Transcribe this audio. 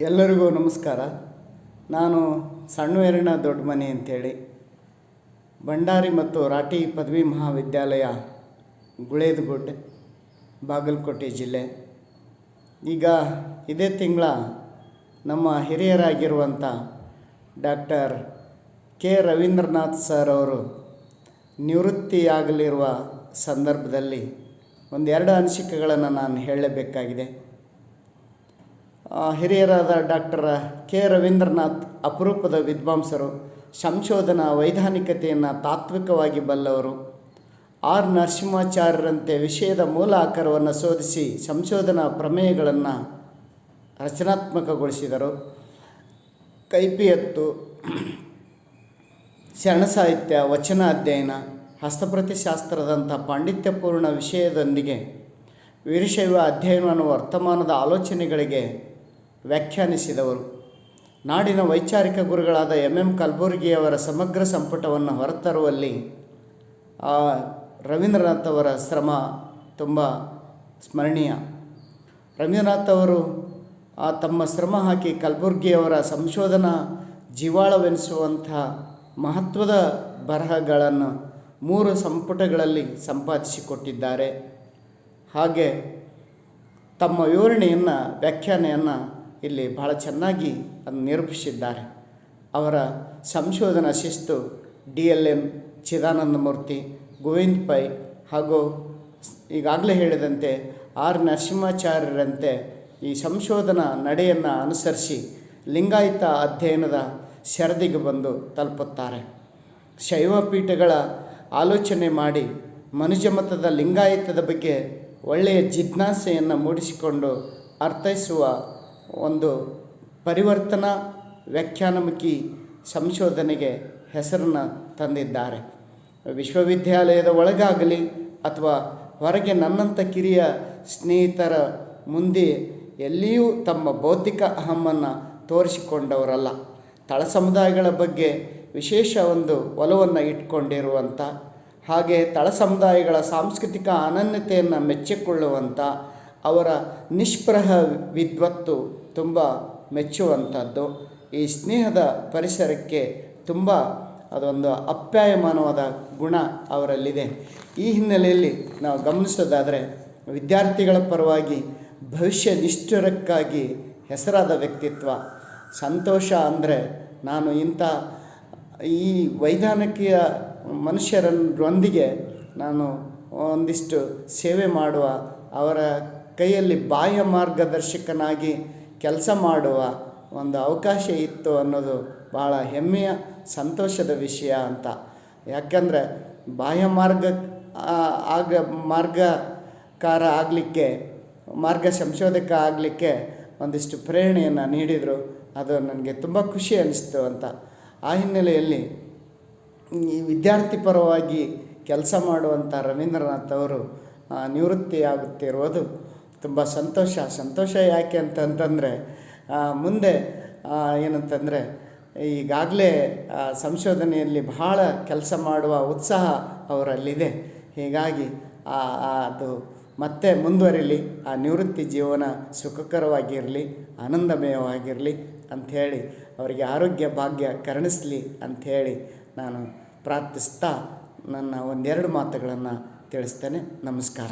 ಎಲ್ಲರಿಗೂ ನಮಸ್ಕಾರ. ನಾನು ಸಣ್ಣವೇರಣ ದೊಡ್ಡ ಮನೆ ಅಂತೇಳಿ. ಭಂಡಾರಿ ಮತ್ತು ರಾಟಿ ಪದವಿ ಮಹಾವಿದ್ಯಾಲಯ ಗುಳೇದಗುಡ್ಡೆ, ಬಾಗಲಕೋಟೆ ಜಿಲ್ಲೆ. ಈಗ ಇದೇ ತಿಂಗಳ ನಮ್ಮ ಹಿರಿಯರಾಗಿರುವಂಥ ಡಾಕ್ಟರ್ ಕೆ ರವೀಂದ್ರನಾಥ್ ಸರ್ ಅವರು ನಿವೃತ್ತಿಯಾಗಲಿರುವ ಸಂದರ್ಭದಲ್ಲಿ ಒಂದೆರಡು ಅನಿಸಿಕೆಗಳನ್ನು ನಾನು ಹೇಳಬೇಕಾಗಿದೆ. ಹಿರಿಯರಾದ ಡಾಕ್ಟರ್ ಕೆ. ರವೀಂದ್ರನಾಥ್ ಅಪರೂಪದ ವಿದ್ವಾಂಸರು, ಸಂಶೋಧನಾ ವೈಧಾನಿಕತೆಯನ್ನು ತಾತ್ವಿಕವಾಗಿ ಬಲ್ಲವರು. ಆರ್. ನರಸಿಂಹಾಚಾರ್ಯರಂತೆ ವಿಷಯದ ಮೂಲ ಆಕಾರವನ್ನು ಶೋಧಿಸಿ ಸಂಶೋಧನಾ ಪ್ರಮೇಯಗಳನ್ನು ರಚನಾತ್ಮಕಗೊಳಿಸಿದರು. ಕೈಪಿಯತ್ತು ಶರಣ ಸಾಹಿತ್ಯ ವಚನ ಅಧ್ಯಯನ ಹಸ್ತಪ್ರತಿ ಶಾಸ್ತ್ರದಂಥ ಪಾಂಡಿತ್ಯಪೂರ್ಣ ವಿಷಯದೊಂದಿಗೆ ವೀರಶೈವ ಅಧ್ಯಯನವನ್ನು ವರ್ತಮಾನದ ಆಲೋಚನೆಗಳಿಗೆ ವ್ಯಾಖ್ಯಾನಿಸಿದವರು. ನಾಡಿನ ವೈಚಾರಿಕ ಗುರುಗಳಾದ ಎಂ. ಎಂ. ಕಲಬುರ್ಗಿಯವರ ಸಮಗ್ರ ಸಂಪುಟವನ್ನು ಹೊರತರುವಲ್ಲಿ, ಆ ರವೀಂದ್ರನಾಥ್ ಅವರ ಶ್ರಮ ತುಂಬ ಸ್ಮರಣೀಯ. ರವೀಂದ್ರನಾಥ್ ಅವರು, ಆ ತಮ್ಮ ಶ್ರಮ ಹಾಕಿ ಕಲಬುರ್ಗಿಯವರ ಸಂಶೋಧನಾ ಜೀವಾಳವೆನಿಸುವಂಥ ಮಹತ್ವದ ಬರಹಗಳನ್ನು ಮೂರು ಸಂಪುಟಗಳಲ್ಲಿ ಸಂಪಾದಿಸಿಕೊಟ್ಟಿದ್ದಾರೆ. ಹಾಗೆ ತಮ್ಮ ವಿವರಣೆಯನ್ನು, ವ್ಯಾಖ್ಯಾನೆಯನ್ನು ಇಲ್ಲಿ ಬಹಳ ಚೆನ್ನಾಗಿ ಅದನ್ನು ನಿರೂಪಿಸಿದ್ದಾರೆ. ಅವರ ಸಂಶೋಧನಾ ಶಿಸ್ತು, D L N Chidananda Murthy, Govind Pai ಹಾಗೂ ಈಗಾಗಲೇ ಹೇಳಿದಂತೆ ಆರ್ ನರಸಿಂಹಾಚಾರ್ಯರಂತೆ ಈ ಸಂಶೋಧನಾ ನಡೆಯನ್ನು ಅನುಸರಿಸಿ ಲಿಂಗಾಯತ ಅಧ್ಯಯನದ ಶರದಿಗೆ ಬಂದು ತಲುಪುತ್ತಾರೆ. ಶೈವ ಪೀಠಗಳ ಆಲೋಚನೆ ಮಾಡಿ ಮನುಜ ಮತದ ಲಿಂಗಾಯತದ ಬಗ್ಗೆ ಒಳ್ಳೆಯ ಜಿಜ್ಞಾಸೆಯನ್ನು ಮೂಡಿಸಿಕೊಂಡು ಅರ್ಥೈಸುವ ಒಂದು ಪರಿವರ್ತನಾ ವ್ಯಾಖ್ಯಾನಮುಖಿ ಸಂಶೋಧನೆಗೆ ಹೆಸರನ್ನು ತಂದಿದ್ದಾರೆ. ವಿಶ್ವವಿದ್ಯಾಲಯದ ಒಳಗಾಗಲಿ ಅಥವಾ ಹೊರಗೆ ನನ್ನಂಥ ಕಿರಿಯ ಸ್ನೇಹಿತರ ಮುಂದೆ ಎಲ್ಲಿಯೂ ತಮ್ಮ ಬೌದ್ಧಿಕ ಅಹಮ್ಮನ್ನು ತೋರಿಸಿಕೊಂಡವರಲ್ಲ. ತಳ ಸಮುದಾಯಗಳ ಬಗ್ಗೆ ವಿಶೇಷ ಒಂದು ಒಲವನ್ನು ಇಟ್ಕೊಂಡಿರುವಂಥ, ಹಾಗೆ ತಳ ಸಮುದಾಯಗಳ ಸಾಂಸ್ಕೃತಿಕ ಅನನ್ಯತೆಯನ್ನು ಮೆಚ್ಚಿಕೊಳ್ಳುವಂಥ ಅವರ ನಿಷ್ಪ್ರಹ ವಿದ್ವತ್ತು ತುಂಬ ಮೆಚ್ಚುವಂಥದ್ದು. ಈ ಸ್ನೇಹದ ಪರಿಸರಕ್ಕೆ ತುಂಬ ಅದೊಂದು ಅಪ್ಯಾಯಮಾನವಾದ ಗುಣ ಅವರಲ್ಲಿದೆ. ಈ ಹಿನ್ನೆಲೆಯಲ್ಲಿ ನಾವು ಗಮನಿಸೋದಾದರೆ, ವಿದ್ಯಾರ್ಥಿಗಳ ಪರವಾಗಿ ಭವಿಷ್ಯ ನಿಷ್ಠರಕ್ಕಾಗಿ ಹೆಸರಾದ ವ್ಯಕ್ತಿತ್ವ. ಸಂತೋಷ ಅಂದರೆ ನಾನು ಇಂಥ ಈ ವೈಧಾನಿಕೀಯ ಮನುಷ್ಯರೊಂದಿಗೆ ನಾನು ಒಂದಿಷ್ಟು ಸೇವೆ ಮಾಡುವ ಅವರ ಕೈಯಲ್ಲಿ ಬಾಹ್ಯ ಮಾರ್ಗದರ್ಶಕನಾಗಿ ಕೆಲಸ ಮಾಡುವ ಒಂದು ಅವಕಾಶ ಇತ್ತು ಅನ್ನೋದು ಭಾಳ ಹೆಮ್ಮೆಯ, ಸಂತೋಷದ ವಿಷಯ ಅಂತ. ಯಾಕಂದರೆ ಬಾಹ್ಯ ಮಾರ್ಗ ಆಗ ಮಾರ್ಗಕಾರ ಆಗಲಿಕ್ಕೆ, ಮಾರ್ಗ ಸಂಶೋಧಕ ಆಗಲಿಕ್ಕೆ ಒಂದಿಷ್ಟು ಪ್ರೇರಣೆಯನ್ನು ನೀಡಿದರು. ಅದು ನನಗೆ ತುಂಬ ಖುಷಿ ಅನ್ನಿಸ್ತು ಅಂತ. ಆ ಹಿನ್ನೆಲೆಯಲ್ಲಿ ಈ ವಿದ್ಯಾರ್ಥಿ ಪರವಾಗಿ ಕೆಲಸ ಮಾಡುವಂಥ ರವೀಂದ್ರನಾಥ್ ಅವರು ನಿವೃತ್ತಿಯಾಗುತ್ತಿರುವುದು ತುಂಬ ಸಂತೋಷ. ಸಂತೋಷ ಯಾಕೆ ಅಂತಂತಂದರೆ ಮುಂದೆ ಏನಂತಂದರೆ, ಈಗಾಗಲೇ ಸಂಶೋಧನೆಯಲ್ಲಿ ಬಹಳ ಕೆಲಸ ಮಾಡುವ ಉತ್ಸಾಹ ಅವರಲ್ಲಿದೆ. ಹೀಗಾಗಿ ಅದು ಮತ್ತೆ ಮುಂದುವರಿಲಿ, ಆ ನಿವೃತ್ತಿ ಜೀವನ ಸುಖಕರವಾಗಿರಲಿ, ಆನಂದಮಯವಾಗಿರಲಿ ಅಂಥೇಳಿ, ಅವರಿಗೆ ಆರೋಗ್ಯ ಭಾಗ್ಯ ಕರುಣಿಸಲಿ ಅಂಥೇಳಿ ನಾನು ಪ್ರಾರ್ಥಿಸ್ತಾ ನನ್ನ ಒಂದೆರಡು ಮಾತುಗಳನ್ನು ತಿಳಿಸ್ತೇನೆ. ನಮಸ್ಕಾರ.